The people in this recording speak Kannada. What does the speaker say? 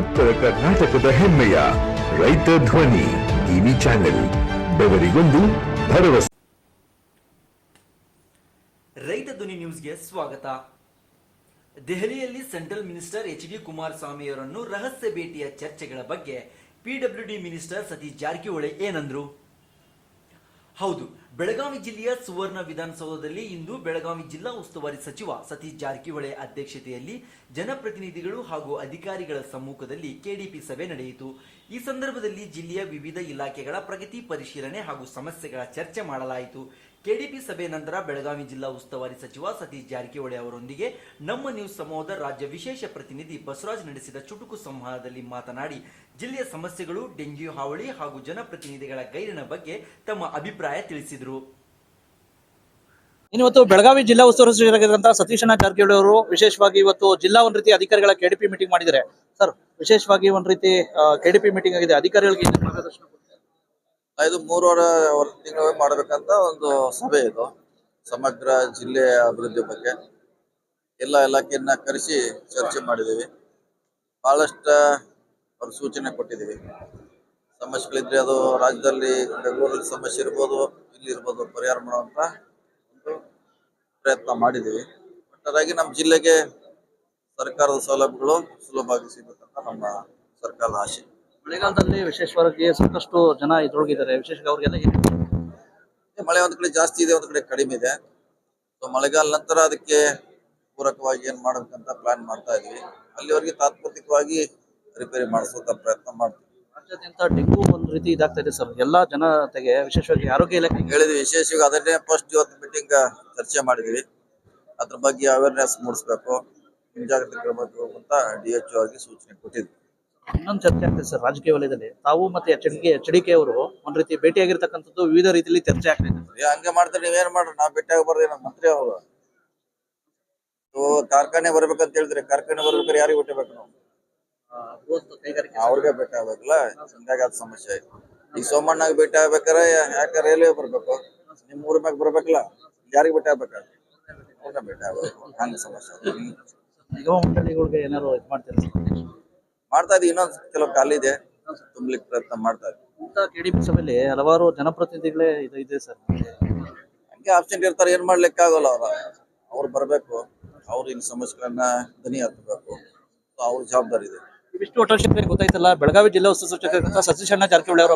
ಉತ್ತರ ಕರ್ನಾಟಕದ ಹೆಮ್ಮೆಯ ರೈತ ಧ್ವನಿ ಟಿವಿ ಚಾನೆಲ್, ಬೆವರಿಗೊಂದು ಭರವಸೆ. ರೈತ ಧ್ವನಿ ನ್ಯೂಸ್ಗೆ ಸ್ವಾಗತ. ದೆಹಲಿಯಲ್ಲಿ ಸೆಂಟ್ರಲ್ ಮಿನಿಸ್ಟರ್ ಎಚ್ ಡಿ ಕುಮಾರಸ್ವಾಮಿಯವರನ್ನು ರಹಸ್ಯ ಭೇಟಿಯ ಚರ್ಚೆಗಳ ಬಗ್ಗೆ ಪಿಡಬ್ಲ್ಯೂಡಿ ಮಿನಿಸ್ಟರ್ ಸತೀಶ್ ಜಾರಕಿಹೊಳಿ ಏನಂದ್ರು? ಹೌದು ಬೆಳಗಾವಿ ಜಿಲ್ಲೆಯ ಸುವರ್ಣ ವಿಧಾನಸೌಧದಲ್ಲಿ ಇಂದು ಬೆಳಗಾವಿ ಜಿಲ್ಲಾ ಉಸ್ತುವಾರಿ ಸಚಿವ ಸತೀಶ್ ಜಾರಕಿಹೊಳಿ ಅಧ್ಯಕ್ಷತೆಯಲ್ಲಿ ಜನಪ್ರತಿನಿಧಿಗಳು ಹಾಗೂ ಅಧಿಕಾರಿಗಳ ಸಮ್ಮುಖದಲ್ಲಿ ಕೆಡಿಪಿ ಸಭೆ ನಡೆಯಿತು. ಈ ಸಂದರ್ಭದಲ್ಲಿ ಜಿಲ್ಲೆಯ ವಿವಿಧ ಇಲಾಖೆಗಳ ಪ್ರಗತಿ ಪರಿಶೀಲನೆ ಹಾಗೂ ಸಮಸ್ಯೆಗಳ ಚರ್ಚೆ ಮಾಡಲಾಯಿತು. ಕೆಡಿಪಿ ಸಭೆ ನಂತರ ಬೆಳಗಾವಿ ಜಿಲ್ಲಾ ಉಸ್ತುವಾರಿ ಸಚಿವ ಸತೀಶ್ ಜಾರಕಿಹೊಳಿ ಅವರೊಂದಿಗೆ ನಮ್ಮ ನ್ಯೂಸ್ ಸಮೂಹದ ರಾಜ್ಯ ವಿಶೇಷ ಪ್ರತಿನಿಧಿ ಬಸವರಾಜ್ ನಡೆಸಿದ ಚುಟುಕು ಸಂವಾದದಲ್ಲಿ ಮಾತನಾಡಿ, ಜಿಲ್ಲೆಯ ಸಮಸ್ಯೆಗಳು ಡೆಂಗ್ಯೂ ಹಾವಳಿ ಹಾಗೂ ಜನಪ್ರತಿನಿಧಿಗಳ ಗೈರಿನ ಬಗ್ಗೆ ತಮ್ಮ ಅಭಿಪ್ರಾಯ ತಿಳಿಸಿದರು. ಇನ್ನಿವತ್ತು ಬೆಳಗಾವಿ ಜಿಲ್ಲಾ ಉಸ್ತುವಾರಿ ಸಚಿವರಾಗಿರುವಂತಹ ಸತೀಶನ ಜಾರಕಿಹೊಳಿ ಅವರು ವಿಶೇಷವಾಗಿ ಇವತ್ತು ಜಿಲ್ಲಾ ಒಂದ್ ರೀತಿ ಅಧಿಕಾರಿಗಳ ಕೆಡಿಪಿ ಮೀಟಿಂಗ್ ಮಾಡಿದ್ದಾರೆ. ಸರ್ ವಿಶೇಷವಾಗಿ ಒಂದ್ ರೀತಿ ಕೆಡಿಪಿ ಮೀಟಿಂಗ್ ಆಗಿದೆ. ಅಧಿಕಾರಿಗಳಿಗೆ ಮಾರ್ಗದರ್ಶನ? ಇದು ಮೂರುವರೆ ತಿಂಗಳ ಮಾಡಬೇಕಂತ ಒಂದು ಸಭೆ ಇದು. ಸಮಗ್ರ ಜಿಲ್ಲೆಯ ಅಭಿವೃದ್ಧಿ ಬಗ್ಗೆ ಎಲ್ಲ ಇಲಾಖೆಯನ್ನ ಕರೆಸಿ ಚರ್ಚೆ ಮಾಡಿದ್ದೀವಿ. ಬಹಳಷ್ಟು ಅವ್ರ ಸೂಚನೆ ಕೊಟ್ಟಿದ್ದೀವಿ. ಸಮಸ್ಯೆಗಳಿದ್ರೆ ಅದು ರಾಜ್ಯದಲ್ಲಿ ಬೆಂಗಳೂರಲ್ಲಿ ಸಮಸ್ಯೆ ಇರ್ಬೋದು ಇಲ್ಲಿ ಇರ್ಬೋದು ಪರಿಹಾರ ಮಾಡುವಂತ ಒಂದು ಪ್ರಯತ್ನ ಮಾಡಿದ್ದೀವಿ. ಒಟ್ಟಾರೆಯಾಗಿ ನಮ್ಮ ಜಿಲ್ಲೆಗೆ ಸರ್ಕಾರದ ಸೌಲಭ್ಯಗಳು ಸುಲಭವಾಗಿ ಸಿಗಬೇಕಂತ ನಮ್ಮ ಸರ್ಕಾರದ ಆಶೆ. ಮಳೆಗಾಲದಲ್ಲಿ ವಿಶೇಷವಾಗಿ ಸಾಕಷ್ಟು ಜನ ಇದ್ರೊಳಗಿದ್ದಾರೆ. ವಿಶೇಷವಾಗಿ ಅವ್ರಿಗೆಲ್ಲ ಮಳೆ ಒಂದ್ ಕಡೆ ಜಾಸ್ತಿ ಇದೆ ಒಂದ್ ಕಡೆ ಕಡಿಮೆ ಇದೆ. ಸೊ ಮಳೆಗಾಲ ನಂತರ ಅದಕ್ಕೆ ಪೂರಕವಾಗಿ ಏನ್ ಮಾಡಬೇಕಂತ ಪ್ಲಾನ್ ಮಾಡ್ತಾ ಇದೀವಿ. ಅಲ್ಲಿವರೆಗೆ ತಾತ್ಪೂರ್ತಿಕವಾಗಿ ರಿಪೇರಿ ಮಾಡಿಸುವಂತ ಪ್ರಯತ್ನ ಮಾಡ್ತೀವಿ. ರಾಜ್ಯಾದ್ಯಂತ ಡೆಂಗು ಒಂದು ರೀತಿ ಇದಾಗ್ತಾ ಇದೆ ಸರ್. ಎಲ್ಲಾ ಜನತೆಗೆ ವಿಶೇಷವಾಗಿ ಆರೋಗ್ಯ ಇಲಾಖೆ ಹೇಳಿದ್ವಿ ವಿಶೇಷವಾಗಿ ಅದನ್ನೇ ಫಸ್ಟ್ ಇವತ್ತು ಮೀಟಿಂಗ್ ಚರ್ಚೆ ಮಾಡಿದ್ವಿ. ಅದ್ರ ಬಗ್ಗೆ ಅವೇರ್ನೆಸ್ ಮೂಡಿಸ್ಬೇಕು ಮುಂಜಾಗ್ರತೆ ಕ್ರಮಕ್ಕೆ ಅಂತ ಡಿ ಎಚ್ ಅವರಿಗೆ ಸೂಚನೆ ಕೊಟ್ಟಿದ್ವಿ. ಇನ್ನೊಂದು ಚರ್ಚೆ ಆಗ್ತದೆ ಸರ್ ರಾಜಕೀಯ ವಲಯದಲ್ಲಿ. ತಾವು ಮತ್ತೆ H D H D K ಅವರು ಒಂದ್ ರೀತಿ ಭೇಟಿಯಾಗಿರ್ತಕ್ಕಂಥದ್ದು ವಿವಿಧ ರೀತಿಯಲ್ಲಿ ಚರ್ಚೆ ಆಗ್ತಾ ಇದೆ ಏ, ಹಂಗೆ ಮಾಡ್ತಾರೆ ನೀವೇನ್ ಮಾಡ್ರಿ? ನಾವು ಭೇಟಿಯಾಗಿ ಬರ್ರಿ ನಮ್ಮ ಮಂತ್ರಿ ಅವರು. ಕಾರ್ಖಾನೆ ಬರ್ಬೇಕಂತ ಹೇಳಿದ್ರೆ ಕಾರ್ಖಾನೆ ಬರ್ಬೇಕಾದ್ರೆ ಯಾರಿಗೆ ಹುಟ್ಟಬೇಕು ನಾವು? ಅವ್ರಿಗೆ ಭೇಟಿ ಆಗ್ಬೇಕಲ್ಲ ಹಿಂಗಾಗಿ ಅದ್ ಸಮಸ್ಯೆ ಆಯ್ತು. ಈಗ ಸೋಮಣ್ಣಾಗ ಭೇಟಿ ಆಗ್ಬೇಕಾರೆ ಯಾಕೆ ರೈಲ್ವೆ ಬರ್ಬೇಕು? ನಿಮ್ ಊರ್ ಮ್ಯಾಗ ಬರ್ಬೇಕಲ್ಲ ಯಾರಿಗೆ ಭೇಟಿ ಆಗ್ಬೇಕಾಗ ಅವ್ರನ್ನ ಭೇಟಿ ಆಗ್ಬೇಕು. ಹಂಗ ಸಮಸ್ಯೆ. ನಿಗಮ ಮಂಡಳಿಗಳಿಗೆ ಏನಾದ್ರು ಇದು ಮಾಡ್ತೀರಾ ಮಾಡ್ತಾ ಇದೀವಿ. ಇನ್ನೊಂದ್ ಕೆಲವು ಖಾಲಿ ಇದೆ. ತುಂಬ್ಲಿಕ್ಕೆ ಪ್ರಯತ್ನ ಮಾಡ್ತಾ ಇದೀವಿ. ಕೆಡಿಪಿ ಸಭೆಯಲ್ಲಿ ಹಲವಾರು ಜನಪ್ರತಿನಿಧಿಗಳೇ ಇದು ಇದೆ ಸರ್. ಹಂಗೆ ಆಬ್ಸೆಂಟ್ ಇರ್ತಾರೆ ಏನ್ ಮಾಡ್ಲಿಕ್ಕೆ ಆಗೋಲ್ಲ ಅವ್ರ. ಅವ್ರು ಬರ್ಬೇಕು. ಅವ್ರ ಇನ್ ಸಮಸ್ಯೆಗಳನ್ನ ಧ್ವನಿ ಹತ್ತಬೇಕು ಅವ್ರ ಜವಾಬ್ದಾರಿ ಇದೆ. ಇವಿಷ್ಟು ಗೊತ್ತಾಯ್ತಲ್ಲ ಬೆಳಗಾವಿ ಜಿಲ್ಲಾ ಉಸ್ತುವಾರಿ ಸಚಿವ ಅಣ್ಣ ಜಾರಕಿಹೊಳಿ ಅವರ